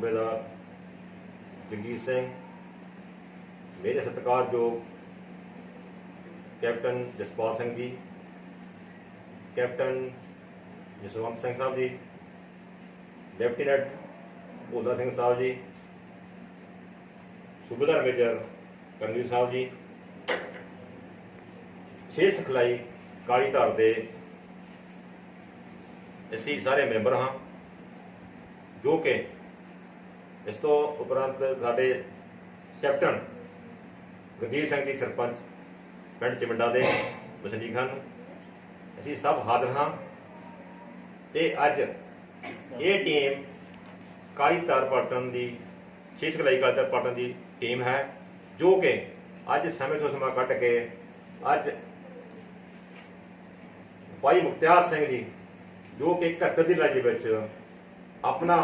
ਸੂਬੇਦਾਰ ਜਗਜੀਤ ਸਿੰਘ, ਮੇਰੇ ਸਤਿਕਾਰਯੋਗ captain Jaspal Singh ji, captain Jaswant Singh Sahib ji, lieutenant Bhola Singh Sahib ji, ਸੂਬੇਦਾਰ ਮੇਜਰ ਕਰਨਵੀਰ ਸਾਹਿਬ ਜੀ, ਛੇ ਸਿਖਲਾਈ ਕਾਲੀ ਧਾਰ ਦੇ ਅਸੀਂ ਸਾਰੇ ਮੈਂਬਰ ਹਾਂ, ਜੋ ਕਿ ਇਸ ਤੋਂ ਉਪਰੰਤ ਸਾਡੇ ਕੈਪਟਨ ਗੁਰਦੀਪ ਸਿੰਘ ਜੀ ਸਰਪੰਚ, ਪਿੰਡ ਚਿਮੰਡਾ ਦੇ ਵਸਨੀਕ ਹਨ ਅਸੀਂ ਸਭ ਹਾਜ਼ਰ ਹਾਂ ਤੇ ਅੱਜ ਇਹ ਟੀਮ ਕਾਲੀ ਤਾਰ ਪਾਟਨ ਦੀ, ਛੇ ਕਲਾਈ ਕਾਲੀ ਤਾਰ ਪਾਟਨ ਦੀ ਟੀਮ ਹੈ, ਜੋ ਕਿ ਅੱਜ ਸਮੇਂ ਤੋਂ ਸਮਾਂ ਕੱਢ ਕੇ ਅੱਜ ਭਾਈ ਮੁਖਤਿਆਰ ਸਿੰਘ ਜੀ, ਜੋ ਕਿ 71 ਦੀ ਲੜਾਈ ਵਿੱਚ ਆਪਣਾ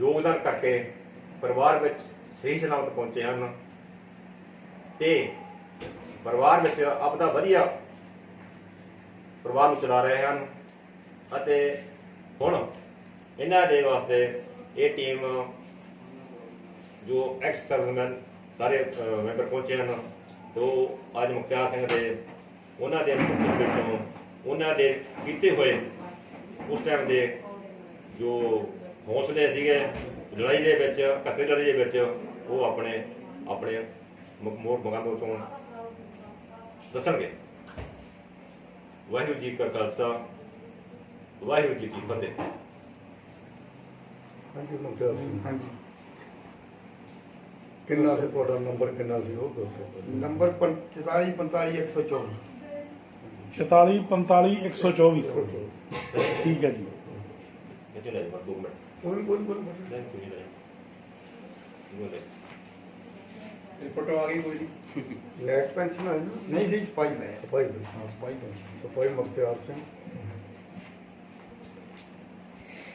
ਯੋਗਦਾਨ ਕਰਕੇ ਪਰਿਵਾਰ ਵਿੱਚ ਸਹੀ ਸਲਾਮਤ ਪਹੁੰਚੇ ਹਨ ਤੇ ਪਰਿਵਾਰ ਵਿੱਚ ਆਪਦਾ ਵਧੀਆ ਪਰਿਵਾਰ ਨੂੰ ਚਲਾ ਰਹੇ ਹਨ ਅਤੇ ਹੁਣ ਇਹਨਾਂ ਦੇ ਵਾਸਤੇ ਇਹ ਟੀਮ ਜੋ ਐਕਸ ਸਰਵਿਸਮੈਨ ਸਾਰੇ ਮੈਂਬਰ ਪਹੁੰਚੇ ਹਨ, ਜੋ ਅੱਜ ਮੁਖਤਿਆਰ ਸਿੰਘ ਦੇ ਉਹਨਾਂ ਦੇ ਵਿੱਚੋਂ ਉਹਨਾਂ ਦੇ ਕੀਤੇ ਹੋਏ ਉਸ ਟਾਈਮ ਦੇ ਜੋ ਹੌਸਲੇ ਸੀਗੇ ਲੜਾਈ ਦੇ ਵਿੱਚ ਕੱਤੇ ਲੜਾਈ ਦੇ ਵਿੱਚ ਉਹ ਆਪਣੇ ਆਪਣੇ ਮ- ਮੋੜ ਮਗਾਂ ਤੋਂ ਦੱਸਣਗੇ। ਵਾਹਿਗੁਰੂ ਜੀ ਕਾ ਖਾਲਸਾ ਵਾਹਿਗੁਰੂ ਜੀ ਕੀ ਫਤਿਹ। ਹਾਂਜੀ ਮੁਖਤਿਆਰ ਸਿੰਘ ਹਾਂਜੀ ਕਿੰਨਾ ਸੀ ਤੁਹਾਡਾ ਨੰਬਰ ਕਿੰਨਾ ਸੀ ਉਹ ਦੱਸੋ। ਨੰਬਰ 44 45 124 44 45 124 ਠੀਕ ਹੈ ਜੀ। ਇਹ ਚਲੇ ਜਾ ਦੋ ਮਿੰਟ। ਕੋਈ ਕੋਈ ਕੋਈ ਨਹੀਂ ਕੋਈ ਨਹੀਂ ਨਹੀਂ ਰਿਪੋਰਟ ਆ ਗਈ ਕੋਈ ਨਹੀਂ ਨੈਟ ਪੈਨਸ਼ਨ ਹੈ ਨਾ ਨਹੀਂ ਸੀ ਸਪਾਈ ਮੈਂ ਸਫ਼ਾਈ ਦੀ ਹਾਂ ਸਪਾਈ ਪੈਨਸ਼ਨ ਸਫ਼ਾਈ ਮੁਖਤਿਆਰ ਸਿੰਘ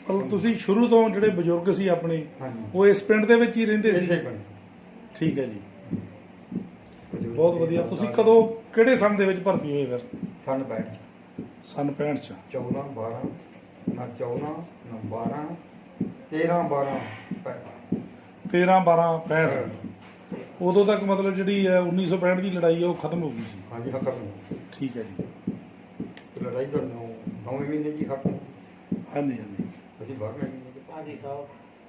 ਮਤਲਬ ਤੁਸੀਂ ਸ਼ੁਰੂ ਤੋਂ ਜਿਹੜੇ ਬਜ਼ੁਰਗ ਸੀ ਆਪਣੇ ਹਾਂਜੀ। ਉਹ ਇਸ ਪਿੰਡ ਦੇ ਵਿੱਚ ਹੀ ਰਹਿੰਦੇ ਸੀ? ਠੀਕ ਹੈ ਜੀ। ਬਹੁਤ ਵਧੀਆ। ਤੁਸੀਂ ਕਦੋਂ ਕਿਹੜੇ ਸੰਨ ਦੇ ਵਿੱਚ ਭਰਤੀ ਹੋਏ ਫਿਰ? ਸਨ ਬੈਠ ਸਨ 65 ਚ। 14 12 ਨਾ 14 ਨਾ 12 13 12 13 12 65 ਉਦੋਂ ਤੱਕ ਮਤਲਬ ਜਿਹੜੀ ਹੈ 1965 ਦੀ ਲੜਾਈ ਹੈ ਉਹ ਖਤਮ ਹੋ ਗਈ ਸੀ। ਹਾਂਜੀ ਹੱਕ ਨੂੰ ਠੀਕ ਹੈ ਜੀ। ਲੜਾਈ ਤਾਂ ਨੌ ਨੌਵੇਂ ਮਹੀਨੇ ਜੀ ਹੱਕ ਨੂੰ ਹਾਂਜੀ ਹਾਂਜੀ। ਅਸੀਂ ਬਾਹਰ ਮਹੀਨੇ ਹਾਂਜੀ ਸਾਹਿਬ।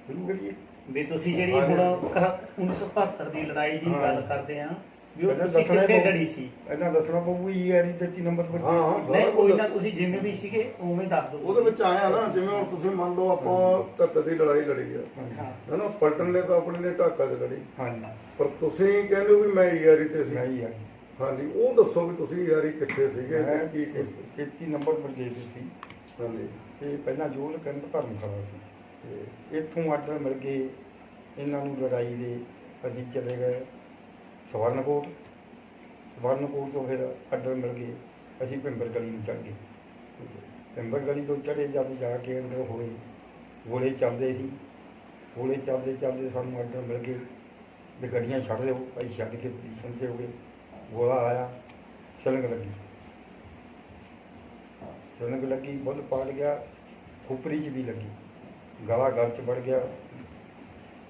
ਸ਼ੁਰੂ ਕਰੀਏ। ਵੀ ਤੁਸੀਂ ਜਿਹੜੀ ਹੁਣ ਕ- 1972 ਦੀ ਲੜਾਈ ਦੀ ਹਾਂ। ਗੱਲ ਕਰਦੇ ਆ ਵੀ ਉਹ ਪਹਿਲਾਂ ਤੁਸੀਂ ਦੱਸਣਾ ਕਿੱਥੇ ਪਊ। ਲੜੀ ਸੀ? ਇਹਨਾਂ ਦੱਸਣਾ ਪਊ ਇਹ ਯਾਰੀ 33 ਨੰਬਰ ਪਰ ਹਾਂ ਹਾਂ ਨਹੀਂ ਕੋਈ ਨਾ ਤੁਸੀਂ ਜਿਵੇਂ ਵੀ ਸੀਗੇ ਉਵੇਂ ਦੱਸ ਦਿਓ। ਉਹਦੇ ਵਿੱਚ ਆਇਆ ਨਾ ਜਿਵੇਂ ਹੁਣ ਤੁਸੀਂ ਮੰਨ ਲਓ ਆਪਾਂ ਧਰਤ ਦੀ ਲੜਾਈ ਲੜੀ ਆ। ਹਾਂ। ਹੈਨਾ ਪਲਟਨ ਨੇ ਤਾਂ ਆਪਣੇ ਨੇ ਢਾਕਾ 'ਚ ਲੜੀ। ਹਾਂਜੀ। ਪਰ ਤੁਸੀਂ ਕਹਿੰਦੇ ਹੋ ਵੀ ਮੈਂ ਯਾਰੀ ਤੇ ਸੀ। ਮੈਂ ਹੀ ਆ ਹਾਂਜੀ ਉਹ ਦੱਸੋ ਵੀ ਤੁਸੀਂ ਯਾਰੀ ਕਿੱਥੇ ਸੀਗੇ ਮੈਂ ਤੇ ਕੀ ਕੁਛ? 33 ਨੰਬਰ ਪਰ ਗਏ ਸੀ। ਹਾਂਜੀ। ਇਹ ਪਹਿਲਾਂ ਜੋਲ ਕਰਨ ਧਰਮਸ਼ਾਲਾ ਸੀ। ਤੇ ਇੱਥੋਂ ਆਰਡਰ ਮਿਲ ਗਏ ਇਹਨਾਂ ਨੂੰ ਲੜਾਈ ਦੇ ਅਸੀਂ ਚਲੇ ਗਏ। ਸਵਰਨਕੋਟ ਸਵਰਨਕੋਟ ਤੋਂ ਫਿਰ ਆਰਡਰ ਮਿਲ ਗਏ। ਅਸੀਂ ਭਿੰਬਰ ਗਲੀ ਨੂੰ ਚੜ੍ਹ ਗਏ। ਭਿੰਬਰ ਗਲੀ ਤੋਂ ਚੜ੍ਹੇ ਜਦ ਜਾ ਕੇ ਅੰਦਰ ਹੋਏ, ਗੋਲੇ ਚੱਲਦੇ ਸੀ। ਗੋਲੇ ਚੱਲਦੇ ਚੱਲਦੇ ਸਾਨੂੰ ਆਰਡਰ ਮਿਲ ਗਏ ਵੀ ਗੱਡੀਆਂ ਛੱਡ ਦਿਓ, ਭਾਈ ਛੱਡ ਕੇ ਪੋਜੀਸ਼ਨ ਤੇ ਹੋ ਗਏ। ਗੋਲਾ ਆਇਆ, ਸਲੰਗ ਲੱਗੀ। ਸਲੰਗ ਲੱਗੀ, ਬੁੱਲ ਪਾੜ ਗਿਆ, ਖੁਪਰੀ 'ਚ ਵੀ ਲੱਗੀ। ਗਲਾ ਗਲ 'ਚ ਵੜ ਗਿਆ।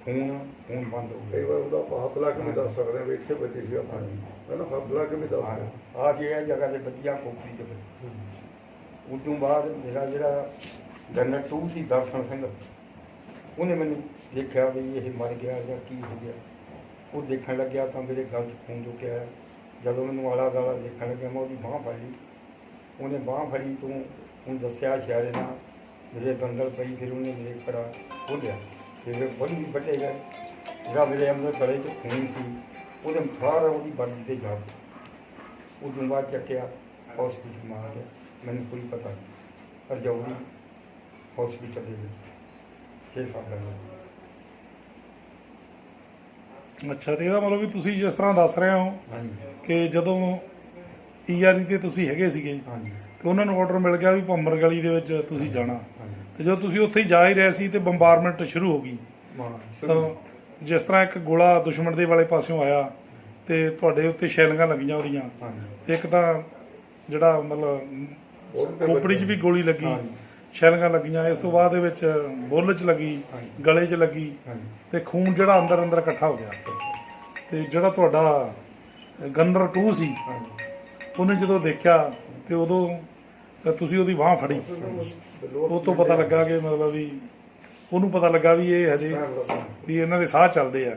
ਖੂਨ ਖੂਨ ਬੰਦ ਹੋ ਕਈ ਗਿਆ। ਵਾਰ ਉਹਦਾ ਆਪਾਂ ਹੱਥ ਲਾ ਕੇ ਵੀ ਦੱਸ ਸਕਦੇ ਵੀ ਇੱਥੇ ਬੱਚੀ ਸੀ ਆਪਾਂ। ਹਾਂਜੀ। ਹੈਨਾ ਹੱਥ ਲਾ ਕੇ ਵੀ ਦੱਸ ਸਕਦੇ। ਆ ਕੇ ਇਹ ਜਗ੍ਹਾ ਤੇ ਬੱਚੀਆਂ ਖੋਪਰੀ 'ਚ ਵੱਜੀ ਉਦੋਂ ਬਾਅਦ ਮੇਰਾ ਜਿਹੜਾ ਜਨਰਲ ਟੂ ਸੀ ਦਰਸ਼ਨ ਸਿੰਘ ਉਹਨੇ ਮੈਨੂੰ ਦੇਖਿਆ ਵੀ ਇਹ ਮਰ ਗਿਆ ਜਾਂ ਕੀ ਹੋ ਗਿਆ। ਉਹ ਦੇਖਣ ਲੱਗਿਆ ਤਾਂ ਮੇਰੇ ਗਲ 'ਚ ਖੂਨ ਰੁਕਿਆ ਜਦੋਂ ਮੈਨੂੰ ਆਲਾ ਦਾਲਾ ਦੇਖਣ ਲੱਗਿਆ ਮੈਂ ਉਹਦੀ ਬਾਹ ਫੜ ਲਈ। ਉਹਨੇ ਬਾਹ ਫੜੀ ਤੋਂ ਹੁਣ ਦੱਸਿਆ ਇਸ਼ਾਰੇ ਨਾਲ ਮੇਰੇ ਦੰਦਲ ਪਈ ਫਿਰ ਉਹਨੇ ਮੇਰੇ ਖੜਾ ਖੋਲਿਆ ਤੇ ਮੇਰੇ ਬੁੱਲ ਵੀ ਵੱਡੇ ਗਏ। ਜਿਹੜਾ ਮੇਰੇ ਅੰਦਰ ਗਲੇ 'ਚ ਖੂਨ ਸੀ। ਉਹਦੇ ਸਾਰਾ ਉਹਦੀ ਬਾਡੀ ਤੇ ਜਾ। ਉਦੋਂ ਬਾਅਦ ਚੱਕਿਆ ਹਸਪੀਟਲ ਮਾ ਆ ਗਿਆ ਮੈਨੂੰ ਕੋਈ ਪਤਾ ਨਹੀਂ। ਪਰ ਜੌੜੀ ਹਸਪੀਟਲ ਦੇ ਵਿੱਚ। ਛੇ ਸਾਲ ਦਾ ਅੱਛਾ ਤੇ ਇਹਦਾ ਮਤਲਬ ਵੀ ਤੁਸੀਂ ਜਿਸ ਤਰ੍ਹਾਂ ਦੱਸ ਰਹੇ ਹੋ ਹਾਂਜੀ। ਕਿ ਜਦੋਂ ਈਆਰਈ ਤੇ ਤੁਸੀਂ ਹੈਗੇ ਸੀਗੇ ਹਾਂਜੀ। ਤੇ ਉਹਨਾਂ ਨੂੰ ਆਰਡਰ ਮਿਲ ਗਿਆ ਵੀ ਭੰਮਰ ਗਲੀ ਦੇ ਵਿੱਚ ਤੁਸੀਂ ਜਾਣਾ। ਹਾਂਜੀ। ਤੇ ਜਦੋਂ ਤੁਸੀਂ ਉੱਥੇ ਹੀ ਜਾ ਹੀ ਰਹੇ ਸੀ ਤੇ ਬੰਬਾਰਮੈਂਟ ਸ਼ੁਰੂ ਹੋ ਗਈ। ਤਾਂ ਜਿਸ ਤਰ੍ਹਾਂ ਇੱਕ ਗੋਲਾ ਦੁਸ਼ਮਣ ਦੇ ਵਾਲੇ ਪਾਸਿਓਂ ਆਇਆ ਤੇ ਤੁਹਾਡੇ ਉੱਤੇ ਸ਼ੈਲਿੰਗਾਂ ਲੱਗੀਆਂ ਉਹਦੀਆਂ ਇੱਕ ਤਾਂ ਜਿਹੜਾ ਮਤਲਬ ਖੋਪੜੀ 'ਚ ਵੀ ਗੋਲੀ ਲੱਗੀ। ਛਿਲਕਾਂ ਲੱਗੀਆਂ। ਇਸ ਤੋਂ ਬਾਅਦ ਦੇ ਵਿੱਚ ਬੁੱਲ 'ਚ ਲੱਗੀ। ਗਲੇ 'ਚ ਲੱਗੀ ਤੇ ਖੂਨ ਜਿਹੜਾ ਅੰਦਰ ਅੰਦਰ ਇਕੱਠਾ ਹੋ ਗਿਆ। ਤੇ ਜਿਹੜਾ ਤੁਹਾਡਾ ਗਨਰ 2 ਸੀ ਉਹਨੇ ਜਦੋਂ ਦੇਖਿਆ ਤੇ ਉਦੋਂ ਤੁਸੀਂ ਉਹਦੀ ਬਾਹ ਫੜੀ। ਉਹ ਤੋਂ ਪਤਾ ਲੱਗਾ ਕਿ ਮਤਲਬ ਵੀ ਉਹਨੂੰ ਪਤਾ ਲੱਗਾ ਵੀ ਇਹ ਹਜੇ ਵੀ ਇਹਨਾਂ ਦੇ ਸਾਹ ਚੱਲਦੇ ਆ।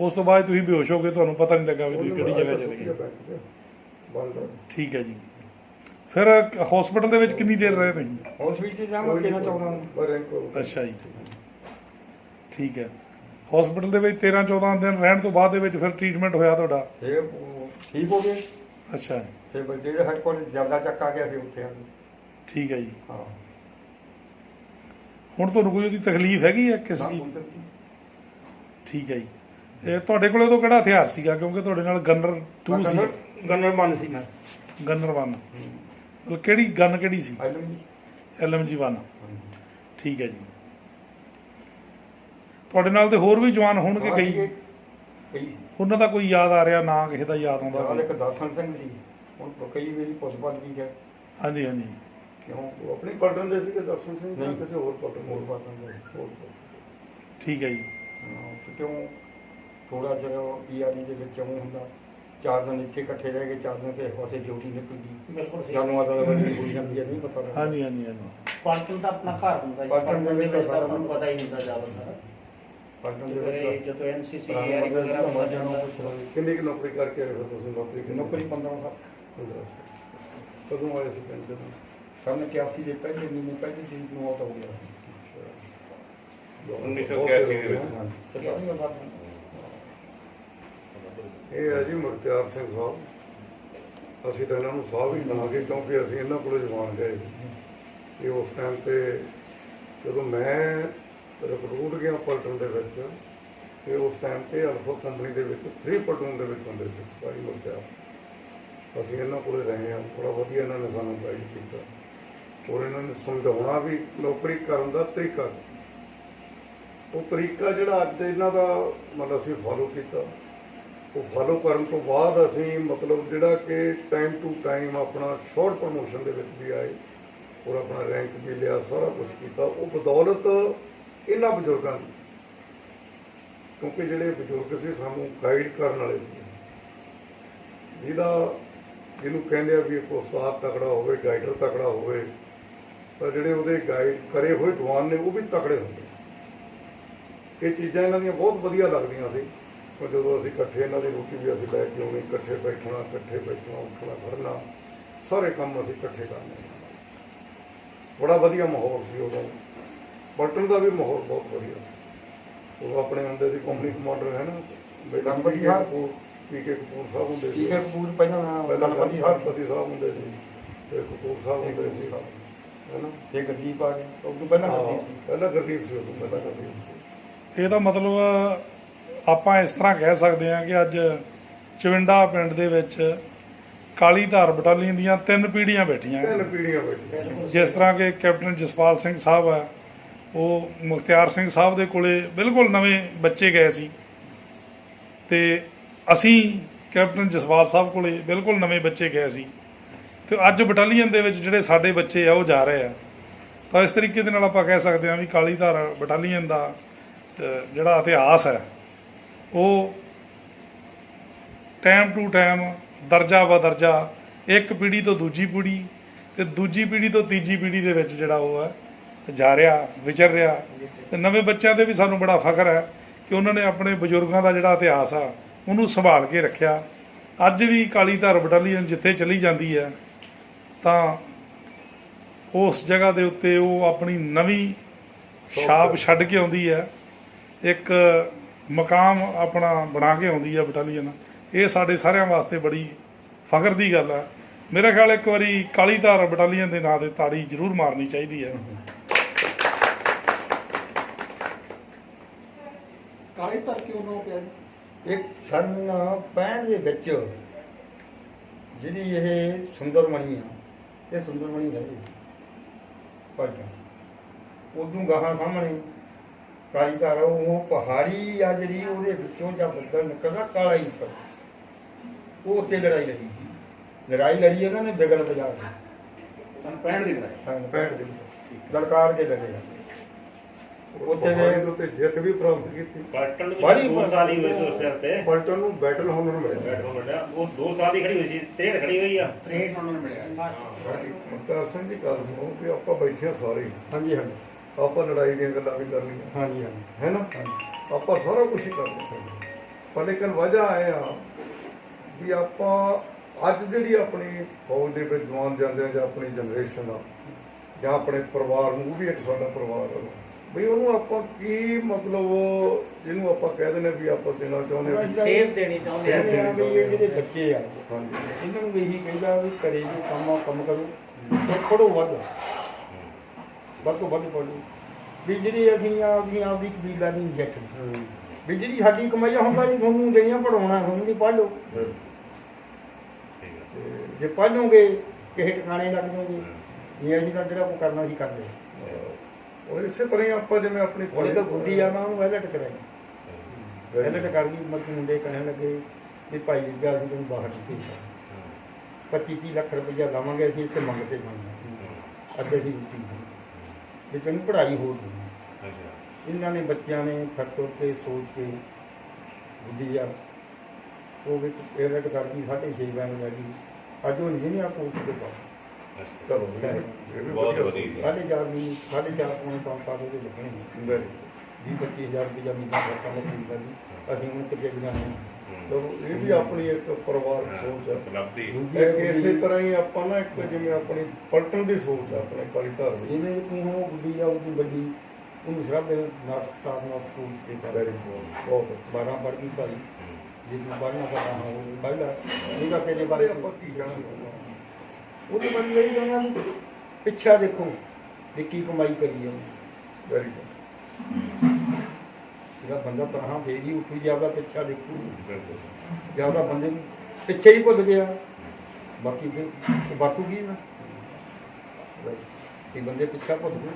ਉਸ ਤੋਂ ਬਾਅਦ ਤੁਸੀਂ ਬੇਹੋਸ਼ ਹੋ ਗਏ ਤੁਹਾਨੂੰ ਪਤਾ ਨਹੀਂ ਲੱਗਾ ਵੀ ਤੁਸੀਂ ਕਿਹੜੀ ਜਗ੍ਹਾ ਚਲੇ ਗਏ। ਠੀਕ ਹੈ ਜੀ। ਫਿਰ ਹਸਪੀਟਲ ਦੇ ਵਿੱਚ ਕਿੰਨੀ ਦੇਰ ਰਹੇ ਤੁਸੀਂ? ਹਸਪੀਟਲ ਕਿਹਨਾਂ ਚਾਹੁੰਦਾ ਅੱਛਾ ਜੀ। ਠੀਕ ਹੈ। ਹਸਪੀਟਲ ਦੇ ਵਿੱਚ 13 14 ਦਿਨ ਰਹਿਣ ਤੋਂ ਬਾਅਦ ਦੇ ਵਿੱਚ ਫਿਰ ਟ੍ਰੀਟਮੈਂਟ ਹੋਇਆ ਤੁਹਾਡਾ? ਠੀਕ ਹੋ ਗਏ ਅੱਛਾ। ਫਿਰ ਜਿਹੜੇ ਕੋਲ ਜ਼ਿਆਦਾ ਚੱਕ ਆ ਗਿਆ ਫਿਰ ਉੱਥੇ ਆ ਠੀਕ ਹੈ ਜੀ। ਹਾਂ ਹੁਣ ਤੁਹਾਨੂੰ ਕੋਈ ਉਹਦੀ ਤਕਲੀਫ ਹੈਗੀ ਹੈ ਕਿਸ ਦੀ ਠੀਕ ਹੈ ਜੀ। ਇਹ ਤੁਹਾਡੇ ਕੋਲੇ ਤੋਂ ਕਿਹੜਾ ਹਥਿਆਰ ਸੀਗਾ? ਕਿਉਂਕਿ ਤੁਹਾਡੇ ਨਾਲ ਗਨਰ 2 ਸੀ। ਗਨਰ ਮੰਨ ਸੀ ਮੈਂ। ਗਨਰ 1 ਮਤਲਬ ਕਿਹੜੀ ਗਨ ਕਿਹੜੀ ਸੀ? ਐਲਐਮਜੀ। 1 ਠੀਕ ਹੈ ਜੀ। ਤੁਹਾਡੇ ਨਾਲ ਤੇ ਹੋਰ ਵੀ ਜਵਾਨ ਹੋਣਗੇ ਕਈ। ਉਹਨਾਂ ਦਾ ਕੋਈ ਯਾਦ ਆ ਰਿਹਾ? ਨਾ ਕਿਸੇ ਦਾ ਯਾਦ ਆਉਂਦਾ। ਇੱਕ ਦਰਸ਼ਨ ਸਿੰਘ ਸੀ। ਹੁਣ ਕਈ ਵਾਰੀ ਪੁੱਛ ਪੱਛ ਵੀ ਹੈ ਹਾਂਜੀ ਹਾਂਜੀ। ਕਿਉਂ? ਉਹ ਆਪਣੀ ਪਲਟਨ ਦੇ ਸੀਗੇ ਦਰਸ਼ਨ ਸਿੰਘ ਜਾਂ। ਕਿਸੇ ਹੋਰ ਪਲਟਨ ਹੋਰ ਪਾਟਾਂ ਦੇ। ਹੋਰ ਠੀਕ ਹੈ ਜੀ। ਹਾਂ, ਤੇ ਕਿਉਂ? ਥੋੜਾ ਜਿਹਾ ਈਆਰਈ ਦੇ ਵਿੱਚ ਉਹ ਹੁੰਦਾ। ਚਾਰ ਦਿਨ ਇੱਥੇ ਇਕੱਠੇ ਰਹਿ ਗਏ ਚਾਰ ਦਿਨ ਕਿਸੇ ਪਾਸੇ ਡਿਊਟੀ ਨਿਕਲਦੀ। ਬਿਲਕੁਲ ਸਹੀ। ਜਾਨੂੰ ਆਦਲ ਬਣੀ ਹੋਈ ਜਾਂਦੀ ਹੈ ਨਹੀਂ ਪਤਾ ਲੱਗਦਾ। ਹਾਂਜੀ ਹਾਂਜੀ ਹਾਂਜੀ। ਪਾਲਟਨ ਤਾਂ ਆਪਣਾ ਘਰ ਹੁੰਦਾ ਜੀ। ਪਾਲਟਨ ਦੇ ਪਾਲਟਨ ਦੇ ਵਿੱਚ ਤਾਂ ਸਾਰਾ ਆਪਾਂ ਨੂੰ ਪਤਾ ਹੀ ਹੁੰਦਾ ਜ਼ਿਆਦਾ ਪਾਟਾਂ ਤੇ ਦੇ ਫਿਰ ਇਹ ਵਿੱਚ ਜਦੋਂ ਐਨਸੀਸੀ ਪੁਰਾਣੇ ਯਾਰੀ ਬੰਦੇ ਵਗੈਰਾ ਨੂੰ ਹੁੰਦਾ ਜਾਣੋ ਜਾਂਦਾ। ਕਿੰਨੀ ਕੁ ਨੌਕਰੀ ਕਰਕੇ ਆਏ ਫਿਰ ਤੁਸੀਂ? ਨੌਕਰੀ ਕਿੰਨੀ? ਨੌਕਰੀ 15 ਸਾਲ। 15 ਸਾਲ। ਕਦੋਂ ਆਏ ਸੀ ਪੈਨਸ਼ਨ ਸਨ 81 ਦੇ ਪਹਿਲੇ ਮਹੀਨੇ ਪਹਿਲੀ ਤਰੀਕ ਨੂੰ ਆਊਟ ਹੋ ਗਿਆ ਸੀ 1981 ਦੇ ਵਿੱਚ। ਇਹ ਹੈ ਜੀ ਮੁਖਤਿਆਰ ਸਿੰਘ ਸਾਹਿਬ ਅਸੀਂ ਤਾਂ ਇਹਨਾਂ ਨੂੰ ਸਾਹਿਬ ਹੀ ਕਹਾਂਗੇ ਕਿਉਂਕਿ ਅਸੀਂ ਇਹਨਾਂ ਕੋਲ ਜਵਾਨ ਗਏ ਸੀ ਇਹ ਉਸ ਟਾਈਮ ਤੇ ਜਦੋਂ ਮੈਂ ਰਿਕਰੂਟ ਗਿਆ ਪਲਟਨ ਦੇ ਵਿੱਚ ਤੇ ਉਸ ਟਾਈਮ ਤੇ ਅਲਫਾ ਕੰਪਨੀ ਦੇ ਵਿੱਚ 3 ਪਲਟੂਨ ਦੇ ਵਿੱਚ ਹੁੰਦੇ ਸੀ ਸਿਪਾਹੀ ਮੁਖਤਿਆਰ ਅਸੀਂ ਇਹਨਾਂ ਕੋਲੇ ਰਹੇ ਹਾਂ ਬੜਾ ਵਧੀਆ ਇਹਨਾਂ ਨੇ ਸਾਨੂੰ ਗਾਈਡ ਕੀਤਾ ਔਰ ਇਹਨਾਂ ਨੂੰ ਸਮਝਾਉਣਾ ਵੀ ਨੌਕਰੀ ਕਰਨ ਦਾ ਤਰੀਕਾ। ਉਹ ਤਰੀਕਾ ਜਿਹੜਾ ਅੱਜ ਇਹਨਾਂ ਦਾ ਮਤਲਬ ਅਸੀਂ ਫਾਲੋ ਕੀਤਾ। ਉਹ ਫਾਲੋ ਕਰਨ ਤੋਂ ਬਾਅਦ ਅਸੀਂ ਮਤਲਬ ਜਿਹੜਾ ਕਿ ਟਾਈਮ ਟੂ ਟਾਈਮ ਆਪਣਾ ਸ਼ਾਰਟ ਪ੍ਰਮੋਸ਼ਨ ਦੇ ਵਿੱਚ ਵੀ ਆਏ ਔਰ ਆਪਣਾ ਰੈਂਕ ਵੀ ਲਿਆ, ਸਾਰਾ ਕੁਝ ਕੀਤਾ। ਉਹ ਬਦੌਲਤ ਇਹਨਾਂ ਬਜ਼ੁਰਗਾਂ ਦੀ, ਕਿਉਂਕਿ ਜਿਹੜੇ ਬਜ਼ੁਰਗ ਸੀ ਸਾਨੂੰ ਗਾਈਡ ਕਰਨ ਵਾਲੇ ਸੀ। ਜਿਹਦਾ ਜਿਹਨੂੰ ਕਹਿੰਦੇ ਆ ਵੀ ਇੱਕ ਉਸਤਾਦ ਤਕੜਾ ਹੋਵੇ ਗਾਈਡਰ ਤਕੜਾ ਹੋਵੇ ਤਾਂ ਜਿਹੜੇ ਉਹਦੇ ਗਾਈਡ ਕਰੇ ਹੋਏ ਜਵਾਨ ਨੇ ਉਹ ਵੀ ਤਕੜੇ ਹੁੰਦੇ ਇਹ ਚੀਜ਼ਾਂ ਇਹਨਾਂ ਦੀਆਂ ਬਹੁਤ ਵਧੀਆ ਲੱਗਦੀਆਂ ਸੀ। ਪਰ ਜਦੋਂ ਅਸੀਂ ਇਕੱਠੇ ਇਹਨਾਂ ਦੀ ਰੋਟੀ ਵੀ ਅਸੀਂ ਲੈ ਕੇ ਆਉਣੀ ਇਕੱਠੇ ਬੈਠਣਾ ਇਕੱਠੇ ਬੈਠਣਾ ਉੱਠਣਾ ਖੜਨਾ ਸਾਰੇ ਕੰਮ ਅਸੀਂ ਇਕੱਠੇ ਕਰਨੇ ਬੜਾ ਵਧੀਆ ਮਾਹੌਲ ਸੀ ਉਦੋਂ। ਬਟਨ ਦਾ ਵੀ ਮਾਹੌਲ ਬਹੁਤ ਵਧੀਆ ਸੀ। ਉਹ ਆਪਣੇ ਹੁੰਦੇ ਸੀ ਕੰਪਨੀ ਕਮਾਂਡਰ ਹੈ ਨਾ ਬੇਟਾ ਗਣਪਤੀ ਸਾਹਿਬ। ਕਪੂਰ ਪੀ ਕੇ ਕਪੂਰ ਸਾਹਿਬ ਹੁੰਦੇ ਸੀ। ਹੈ ਕਪੂਰ ਪਹਿਲਾਂ ਪਹਿਲਾਂ ਸਾਹਿਬ ਸਤੀ ਸਾਹਿਬ ਹੁੰਦੇ ਸੀ ਤੇ ਕਪੂਰ ਸਾਹਿਬ ਹੁੰਦੇ ਸੀ। ਇਹ ਆ ਤੋਂ ਪਹਿਲਾਂ ਸੀ। ਪਹਿਲਾਂ ਸੀ ਪਹਿਲਾਂ ਸੀ। ਇਹਦਾ ਮਤਲਬ ਆਪਾਂ ਇਸ ਤਰ੍ਹਾਂ ਕਹਿ ਸਕਦੇ ਹਾਂ ਕਿ ਅੱਜ ਚਵਿੰਡਾ ਪਿੰਡ ਦੇ ਵਿੱਚ ਕਾਲੀ ਧਾਰ ਬਟਾਲੀਅਨ ਦੀਆਂ ਤਿੰਨ ਪੀੜ੍ਹੀਆਂ ਬੈਠੀਆਂ ਤਿੰਨ ਪੀੜ੍ਹੀਆਂ ਬੈਠੀਆਂ ਜਿਸ ਤਰ੍ਹਾਂ ਕਿ ਕੈਪਟਨ ਜਸਪਾਲ ਸਿੰਘ ਸਾਹਿਬ ਹੈ ਉਹ ਮੁਖਤਿਆਰ ਸਿੰਘ ਸਾਹਿਬ ਦੇ ਕੋਲੇ ਬਿਲਕੁਲ ਨਵੇਂ ਬੱਚੇ ਗਏ ਸੀ। ਤੇ ਅਸੀਂ ਕੈਪਟਨ ਜਸਪਾਲ ਸਾਹਿਬ ਕੋਲੇ ਬਿਲਕੁਲ ਨਵੇਂ ਬੱਚੇ ਗਏ ਸੀ। ਤੇ ਅੱਜ ਬਟਾਲੀਅਨ ਦੇ ਵਿੱਚ ਜਿਹੜੇ ਸਾਡੇ ਬੱਚੇ ਆ, ਉਹ ਜਾ ਰਹੇ ਆ। ਤਾਂ ਇਸ ਤਰੀਕੇ ਦੇ ਨਾਲ ਆਪਾਂ ਕਹਿ ਸਕਦੇ ਹਾਂ ਵੀ ਕਾਲੀ ਧਾਰ ਬਟਾਲੀਅਨ ਦਾ ਜਿਹੜਾ ਇਤਿਹਾਸ ਹੈ, ਉਹ ਟਾਈਮ ਟੂ ਟਾਈਮ ਦਰਜਾ ਬਾ ਦਰਜਾ, ਇੱਕ ਪੀੜ੍ਹੀ ਤੋਂ ਦੂਜੀ ਪੀੜ੍ਹੀ ਤੇ ਦੂਜੀ ਪੀੜ੍ਹੀ ਤੋਂ ਤੀਜੀ ਪੀੜ੍ਹੀ ਦੇ ਵਿੱਚ ਜਿਹੜਾ ਉਹ ਹੈ, ਜਾ ਰਿਹਾ, ਵਿਚਰ ਰਿਹਾ। ਤੇ ਨਵੇਂ ਬੱਚਿਆਂ ਤੇ ਵੀ ਸਾਨੂੰ ਬੜਾ ਫਖਰ ਹੈ ਕਿ ਉਹਨਾਂ ਨੇ ਆਪਣੇ ਬਜ਼ੁਰਗਾਂ ਦਾ ਜਿਹੜਾ ਇਤਿਹਾਸ ਆ, ਉਹਨੂੰ ਸੰਭਾਲ ਕੇ ਰੱਖਿਆ। ਅੱਜ ਵੀ ਕਾਲੀ ਧਾਰ ਬਟਾਲੀਅਨ ਜਿੱਥੇ ਚਲੀ ਜਾਂਦੀ ਹੈ ਤਾਂ ਉਸ ਜਗ੍ਹਾ ਦੇ ਉੱਤੇ ਉਹ ਆਪਣੀ ਨਵੀਂ ਛਾਪ ਛੱਡ ਕੇ ਆਉਂਦੀ ਹੈ। ਇੱਕ ਮਕਾਮ ਆਪਣਾ ਬਣਾ ਕੇ ਆਉਂਦੀ ਹੈ ਬਟਾਲੀਅਨ। ਇਹ ਸਾਡੇ ਸਾਰਿਆਂ ਵਾਸਤੇ ਬੜੀ ਫਖਰ ਦੀ ਗੱਲ ਹੈ। ਮੇਰਾ ਖਿਆਲ ਇੱਕ ਵਾਰੀ ਕਾਲੀ ਧਾਰ ਬਟਾਲੀਅਨ ਦੇ ਨਾਂ ਤੇ ਤਾੜੀ ਜ਼ਰੂਰ ਮਾਰਨੀ ਚਾਹੀਦੀ ਹੈ। ਕਾਲੀ ਧਰ ਕੇ ਉਹਨਾਂ ਪਿਆ ਇੱਕ ਸਨ 65 ਦੇ ਵਿੱਚ ਜਿਹੜੀ ਇਹ ਸੁੰਦਰਮਣੀ ਆ ਇਹ ਸੁੰਦਰਮਣੀ ਰਹੀ ਪਲਟਾ ਉਦੋਂ ਗਾਹਾਂ ਸਾਹਮਣੇ ਕਾਲੀ ਧਾਰ ਉਹ ਪਹਾੜੀ ਆ ਜਿਹੜੀ ਉਹਦੇ ਵਿੱਚੋਂ ਜਦ ਬੱਦਲ ਨਿਕਲਦਾ ਕਾਲਾ ਹੀ ਨਿਕਲਦਾ। ਉਹ ਉੱਤੇ ਲੜਾਈ ਲੜੀ ਲੜਾਈ ਲੜੀ ਇਹਨਾਂ ਨੇ ਬਿਗਲ ਬਜਾ ਕੇ ਸਨ 65 ਦੀ ਲੜਾਈ। ਸਨ 65 ਦੇ। ਕੇ ਲੜੇ ਉੱਥੇ ਦੇ ਉੱਤੇ ਜਿੱਤ ਵੀ ਪ੍ਰਾਪਤ ਕੀਤੀ। ਨੂੰ ਬੜੀ ਦੋ ਸਾਲ ਹੀ ਹੋਏ ਸੀ ਉਸ ਟਾਈਮ ਤੇ। ਪਲਟਨ ਨੂੰ ਬੈਟਲ ਹੁਨਰ ਮਿਲਿਆ। ਬੈਠੋ ਬੈਠਾ ਉਹ ਦੋ ਸਾਲ ਦੀ ਖੜੀ ਹੋਈ ਸੀ ਤੇੜ ਖੜੀ ਹੋਈ ਆ। ਮੁਖਤਾਰ ਸਿੰਘ ਦੀ ਗੱਲ ਸੁਣੋ ਕਿ ਆਪਾਂ ਬੈਠੇ ਹਾਂ ਸਾਰੇ। ਹਾਂਜੀ ਹਾਂਜੀ। ਆਪਾਂ ਲੜਾਈ ਦੀਆਂ ਗੱਲਾਂ ਵੀ ਕਰ ਲਈਆਂ। ਹਾਂਜੀ ਹਾਂਜੀ। ਹੈ ਨਾ? ਆਪਾਂ ਸਾਰਾ ਕੁਝ ਹੀ ਕਰਦੇ ਹਾਂ ਪਰ ਲੇਕਿਨ ਵਜ੍ਹਾ ਆਏ ਆ ਵੀ ਆਪਾਂ ਅੱਜ ਜਿਹੜੀ ਆਪਣੀ ਫੌਜ ਦੇ ਵਿੱਚ ਜਵਾਨ ਜਾਂਦੇ ਆ ਜਾਂ ਆਪਣੀ ਜਨਰੇਸ਼ਨ ਆ ਜਾਂ ਆਪਣੇ ਪਰਿਵਾਰ ਨੂੰ ਉਹ ਵੀ ਇੱਕ ਸਾਡਾ ਪਰਿਵਾਰ ਆ। ਵੀ ਉਹਨੂੰ ਆਪਾਂ ਕੀ ਮਤਲਬ ਜਿਹਨੂੰ ਆਪਾਂ ਕਹਿ ਦਿੰਦੇ ਵੀ ਆਪਾਂ ਦੇਣਾ ਚਾਹੁੰਦੇ ਹਾਂ ਵੀ ਸੇਧ ਦੇਣੀ ਚਾਹੁੰਦੇ ਆ ਕਹਿੰਦੇ ਆ ਵੀ ਇਹ ਜਿਹੜੇ ਬੱਚੇ ਆ ਹਾਂਜੀ। ਇਹਨਾਂ ਨੂੰ ਵੀ ਇਹੀ ਕਹਿੰਦਾ ਵੀ ਘਰੇ ਜੋ ਕੰਮ ਆ ਕੰਮ ਕਰੋ। ਪੜੋ ਵੱਧ। ਵੱਧ ਤੋਂ ਵੱਧ ਪੜੋ ਵੀ ਜਿਹੜੀ ਅਸੀਂ ਆਪਦੀ ਆਪਦੀ ਕਬੀਲਾ ਦੀ ਇੰਜੈਕਸ਼ਨ ਵੀ ਜਿਹੜੀ ਸਾਡੀ ਕਮਾਈ ਆ ਹੁੰਦਾ ਜੀ ਤੁਹਾਨੂੰ ਦੇਣੀਆਂ ਪੜਾਉਣਾ ਤੁਹਾਨੂੰ ਨਹੀਂ ਲਓ। ਠੀਕ ਤੇ ਜੇ ਪੜ੍ਹ ਲਓਗੇ ਕਿਸੇ ਟਿਕਾਣੇ ਲੱਗ ਜਾਓਗੇ। ਇਹ ਅਸੀਂ ਤਾਂ ਜਿਹੜਾ ਕੋ ਕਰਨਾ ਸੀ ਕਰ ਲਿਆ ਔਰ ਇਸੇ ਤਰ੍ਹਾਂ ਹੀ ਆਪਾਂ ਜਿਵੇਂ ਆਪਣੀ ਉਹਨੇ ਤਾਂ ਗੁੱਡੀ ਆ ਮੈਂ ਉਹਨੂੰ ਐਲਰਟ ਕਰਾਈ ਐਲਰਟ ਕਰ ਗਈ ਮਤਲਬ ਮੁੰਡੇ ਕਹਿਣ ਲੱਗੇ ਵੀ ਭਾਈ ਜੀ ਅਸੀਂ ਤੈਨੂੰ ਬਾਹਰ ਨਹੀਂ ਭੇਜਦਾ 25 30 ਲੱਖ ਰੁਪਈਆ ਲਾਵਾਂਗੇ ਅਸੀਂ ਇੱਥੇ ਮੰਗਤੇ ਮੰਗਣਾ ਅੱਗੇ ਅਸੀਂ ਰੁਕੀ ਵੀ ਤੈਨੂੰ ਪੜ੍ਹਾਈ ਹੋਰ ਦੇਣੀ ਇਹਨਾਂ ਨੇ ਬੱਚਿਆਂ ਨੇ ਫਰਤੋਂ ਤੇ ਸੋਚ ਕੇ ਬੁੱਧੀ ਆ ਉਹ ਵੀ ਐਲਰਟ ਕਰ ਗਈ 6.5 ਬੈਂਡ ਲੈ ਗਈ। ਅੱਜ ਉਹ ਇੰਜੀਨੀਅਰ ਕੋਰਸ ਦੇ ਬਾਅਦ ਚਲੋ ਇਹ ਵੀ- ਬਹੁਤ ਵਧੀਆ। ਸਾਢੇ ਚਾਰ ਮਹੀਨੇ ਸਾਢੇ ਚਾਰ ਪੌਣੇ ਪੰਜ ਸਾਲ ਉਹਦੇ ਲੱਗਣੇ ਨੇ। ਵੈਰੀ ਵੀਹ ਪੱਚੀ ਹਜ਼ਾਰ ਰੁਪਇਆ ਮਹੀਨਾ ਖਰਚਾ ਲੱਗਦਾ ਜੀ। ਅਸੀਂ ਹੁਣ ਕਿੱਥੇ ਜਾਣੇ ਚਲੋ ਇਹ ਵੀ ਆਪਣੀ ਇੱਕ ਪਰਿਵਾਰਕ ਸੋਚ ਹੈ ਉਪਲਬਧੀ। ਦੂਜੀ ਇਹ ਇੱਕ ਇਸੇ ਵੀ- ਤਰ੍ਹਾਂ ਹੀ ਆਪਾਂ ਨਾ ਇੱਕ ਜਿਵੇਂ ਆਪਣੀ ਪਲਟਣ ਦੀ ਸੋਚ ਹੈ ਆਪਣੇ ਕਾਲੀ ਧਾਰ ਦੀ। ਜਿਵੇਂ ਤੂੰ ਹੋ ਬੁੱਢੀ ਆ ਉਹਦੀ ਵੱਡੀ ਉਹਨੂੰ ਸਭ ਦੇ ਨਾਸਤਾ ਨਾ ਸਕੂਲ ਸੇ ਕਰ ਵੈਰੀ ਬਹੁਤ 12 ਪੜ੍ਹ ਗਈ ਭਾਈ। ਜੇ ਤੂੰ ਪੜ੍ਹਨਾ ਕਰਨਾ ਹੋ ਪੜ੍ਹ ਲੈ ਇਹਦਾ ਤੇਰੇ ਬਾਰੇ ਆਪਾਂ ਕੀ ਕਹਿਣਾ ਉਹਦੇ ਬਾਰੇ ਲਈ ਜਾਣਾ ਵੀ ਪਿੱਛਾ ਦੇਖੋ ਵੀ ਕੀ ਕਮਾਈ ਕਰੀ ਆ ਵੈਰੀ ਜਿਹੜਾ ਬੰਦਾ ਤਹਾਂ ਫੇਰੀ ਉੱਠੀ ਜਾਊਗਾ ਪਿੱਛਾ ਦੇਖੂ। ਜ਼ਿਆਦਾ ਬੰਦੇ ਨੂੰ ਪਿੱਛੇ ਹੀ ਭੁੱਲ ਗਿਆ। ਬਾਕੀ ਫਿਰ ਵਰਤੂਗੀ ਨਾ? ਇਹ ਬੰਦੇ ਪਿੱਛਾ ਭੁੱਲ ਗਏ।